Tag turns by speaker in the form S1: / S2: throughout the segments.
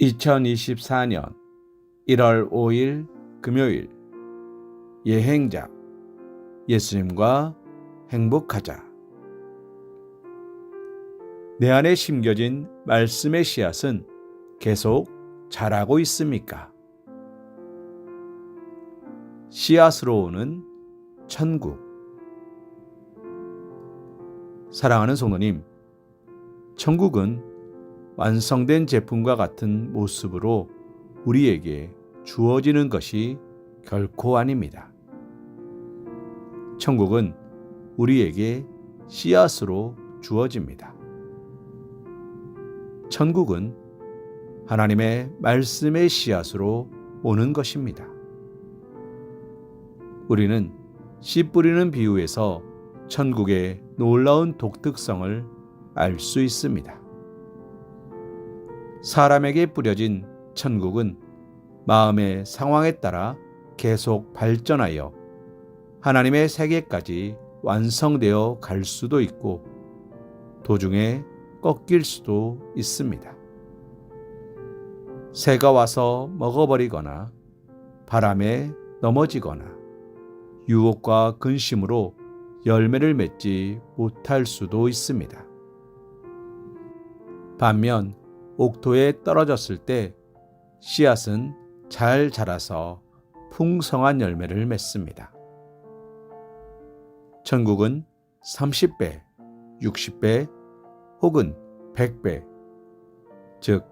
S1: 2024년 1월 5일 금요일 예행자 예수님과 행복하자 내 안에 심겨진 말씀의 씨앗은 계속 자라고 있습니까? 씨앗으로 오는 천국 사랑하는 성도님 천국은 완성된 제품과 같은 모습으로 우리에게 주어지는 것이 결코 아닙니다. 천국은 우리에게 씨앗으로 주어집니다. 천국은 하나님의 말씀의 씨앗으로 오는 것입니다. 우리는 씨 뿌리는 비유에서 천국의 놀라운 독특성을 알 수 있습니다. 사람에게 뿌려진 천국은 마음의 상황에 따라 계속 발전하여 하나님의 세계까지 완성되어 갈 수도 있고 도중에 꺾일 수도 있습니다. 새가 와서 먹어버리거나 바람에 넘어지거나 유혹과 근심으로 열매를 맺지 못할 수도 있습니다. 반면 옥토에 떨어졌을 때 씨앗은 잘 자라서 풍성한 열매를 맺습니다. 천국은 30배, 60배 혹은 100배, 즉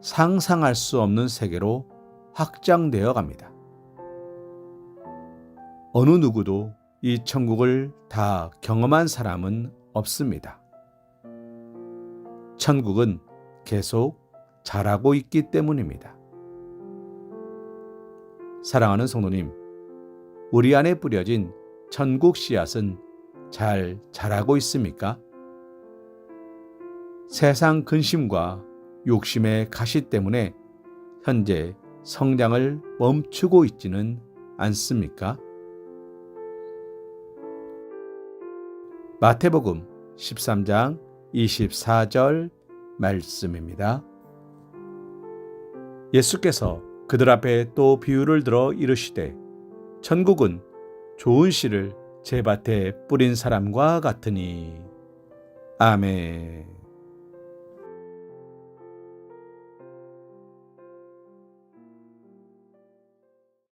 S1: 상상할 수 없는 세계로 확장되어 갑니다. 어느 누구도 이 천국을 다 경험한 사람은 없습니다. 천국은 계속 자라고 있기 때문입니다. 사랑하는 성도님, 우리 안에 뿌려진 천국 씨앗은 잘 자라고 있습니까? 세상 근심과 욕심의 가시 때문에 현재 성장을 멈추고 있지는 않습니까? 마태복음 13장 24절 말씀입니다. 예수께서 그들 앞에 또 비유를 들어 이르시되 천국은 좋은 씨를 제 밭에 뿌린 사람과 같으니 아멘.